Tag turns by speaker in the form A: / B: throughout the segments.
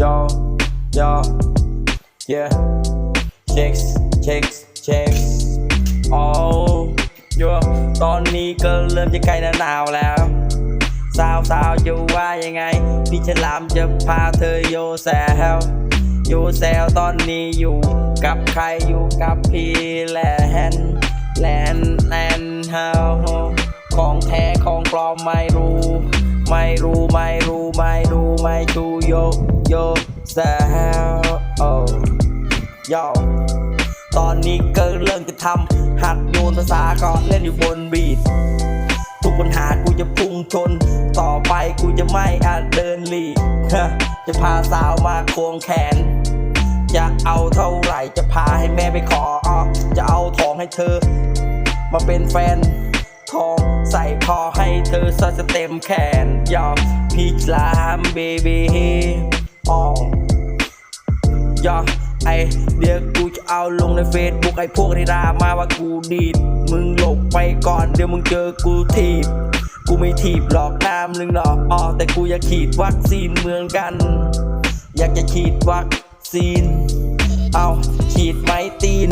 A: yo yo yeah checks checks checks อ๋อ yo ตอนนี้ก็เริ่มจะใกล้หน้าหนาวแล้ว สาวสาวอยู่ว่ายังไง พี่ฉลามจะพาเธอโยแซวโยแซวตอนนี้อยู่กับใครอยู่กับพี่แลนแลนแลนเฮาของแท้ของปลอมไม่รู้ ไม่รู้ไม่รู้ไม่รู้ไม่ชูโยโยแซวโอ้ยตอนนี้ก็เริ่มจะทำหัดโยนภาษาก่อนเล่นอยู่บนบีททุกปัญหากูจะพุ่งชน ต่อไปกูจะไม่อาจเดินหลีกจะพาสาวมาควงแขน จะเอาเท่าไหร่จะพาให้แม่ไปขอ จะเอาทองให้เธอ มาเป็นแฟนทอง ใส่คอให้เธอซะจะเต็มแขนยอมพี่ลามเบบีอ๋อยอไอเดี๋ยวกูจะเอาลงในเฟซบุ๊กไอพวกที่ด่ามาว่ากูดีด มึงหลบไปก่อนเดี๋ยวมึงเจอกูทีบ กูไม่ทีบหลอกน้ำลึงหรอกอ๋อแต่กูอยากฉีดวัคซีนเมือนกัน อยากจะฉีดวัคซีน เอาฉีดไหมตีน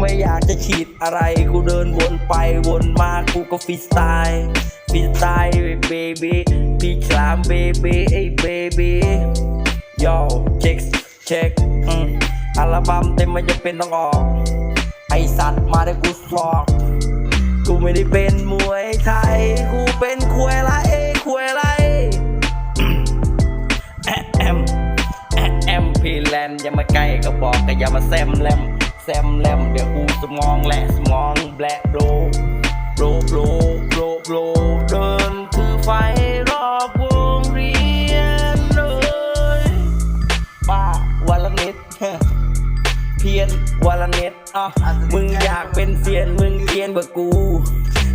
A: ไม่อยากจะฉีดอะไร กูเดินวนไปวนมากูก็ฟรีสไตล์ฟรีสไตล์เบบีพี่คลามเบบีไอ้เบบีโย่เช็คเช็คอัลบั้มเต็มมันจะเป็นต้องออก ไอสัตว์มาได้กูสอกกูไม่ได้เป็นมวยไทย กูเป็นควยไรควยไรแอะแอมแอะแอมพีแลนด์อย่ามาใกล้ก็บอกแต่อย่ามาแซมแลม ซมแลมเดี๋ยวกูสมองแหละสมองแบล็โบลโบลโบลโบลโบลเดินคือไฟรอบวงเรียนเลยบ้าวันละนิดเพียนวันละน็ตอะมึงอยากเป็นเซียนมึงเพียนกว่ากู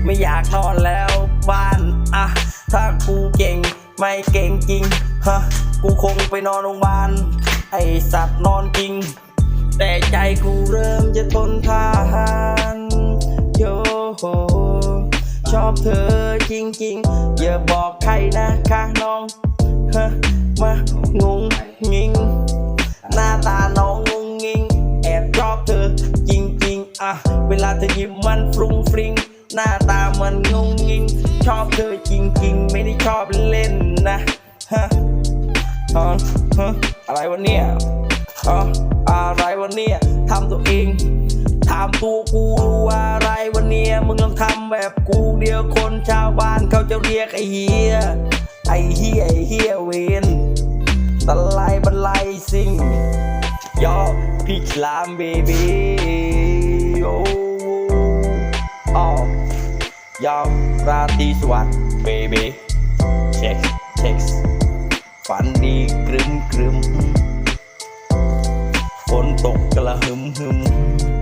A: ไม่อยากนอนแล้วบ้านอะถ้ากูเก่งไม่เก่งจริงฮะกูคงไปนอนโรงพยาบาลไอสัตว์นอนจริง แต่ใจกูเริ่มจะทนทานโยโหชอบเธอจริงๆ อย่าบอกใครนะคะน้องฮะมางงงิง หน้าตาน้องงงงิง แอบชอบเธอจริงๆอะเวลาเธอยิ้มมันฟรุ้งฟริง หน้าตามันงงงิง ชอบเธอจริงๆ ไม่ได้ชอบเล่นนะฮะฮะฮะอะไรวะเนี่ย อะไรวะเนี่ยทำตัวเองถามตัวกูอะไรวะเนี่ยมึงลองทำแบบกูเดียวคนชาวบ้านเขาจะเรียกไอ้เฮียไอ้เฮียไอ้เฮียเวนตะไลบันไลซิงยอพี่ฉลามเบบีโอ้ออยอราตรีสวัสดิ์เบบีเช็คเช็คฝันดีกรึมกรึม ตกกระหึมหึม